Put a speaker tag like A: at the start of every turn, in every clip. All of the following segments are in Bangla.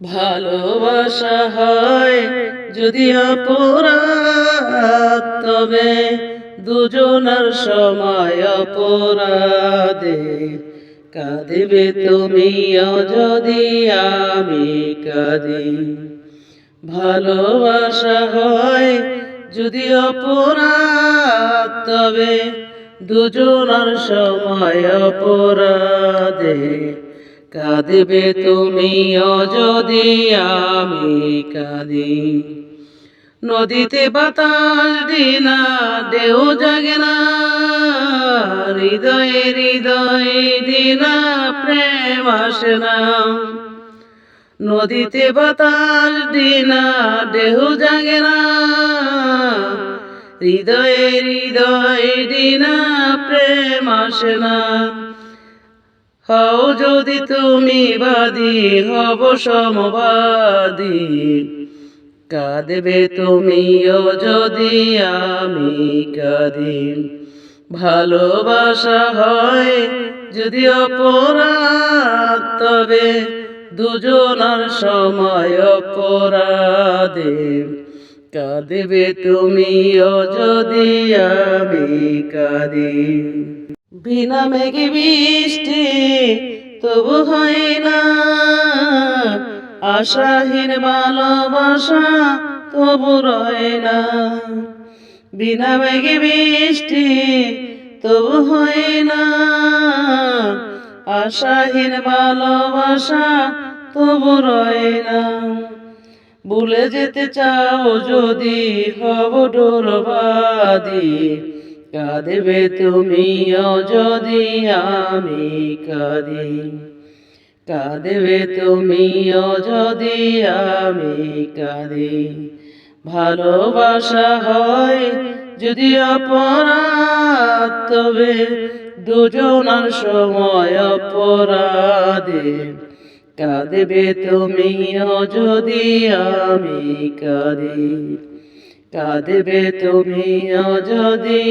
A: ভালোবাসা হয় যদি অপরাধ, তবে দুজনার সময় অপরাধে কাঁদিবে তুমিও যদি আমি কাঁদি। ভালোবাসা হয় যদি অপরাধ, তবে দুজনার সময় অপরাধে কাঁদবে তুমিও যদি আমি কাঁদি। নদীতে বাতাস দিনা দেও জাগে না। হৃদয়ে হৃদয়ে দিনা প্রেম আসে না। নদীতে বাতাস দিনা দেহ জাগে না। হৃদয়ে হৃদয়ে দিনা প্রেম আসে না। হও যদি তুমি বাদী, হব সমবাদী। কাঁদবে তুমিও যদি আমি কাঁদি। ভালোবাসা হয় যদি অপরাধ, তবে দুজনার সময় অপরাধে। কাঁদবে তুমিও যদি আমি কাঁদি। বিনা মেঘে বৃষ্টি তবু হয় না। আশাহীন ভালোবাসা তবু রয় না। বিনা মেঘে বৃষ্টি তবু হয় না। আশাহীন ভালোবাসা তবু রয় না। ভুলে যেতে চাও যদি হব ডোরবাদী। কাঁদবে তুমিও যদি আমি কাঁদি। কাঁদবে তুমিও যদি আমি কাঁদি। ভালোবাসা হয় যদি অপরাধ, তবে দুজনার সময় অপরাধে। কাঁদবে তুমিও যদি আমি কাঁদি। কাঁদবে তুমিও যদি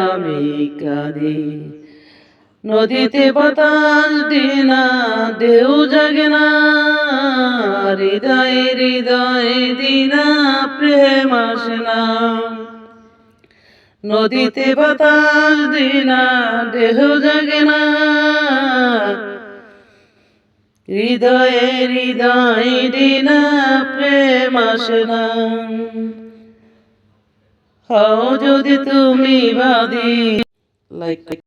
A: আমি কাঁদি। নদীতে বাতাস দিনা দেউ জাগে না, হৃদয় হৃদয় দিনা প্রেম আসে না। নদীতে বাতাস দিনা দেহ জাগে না, হৃদয়ে হৃদয় দিনা প্রেম আসে না। হও যদি তুমি বাদী। লাইক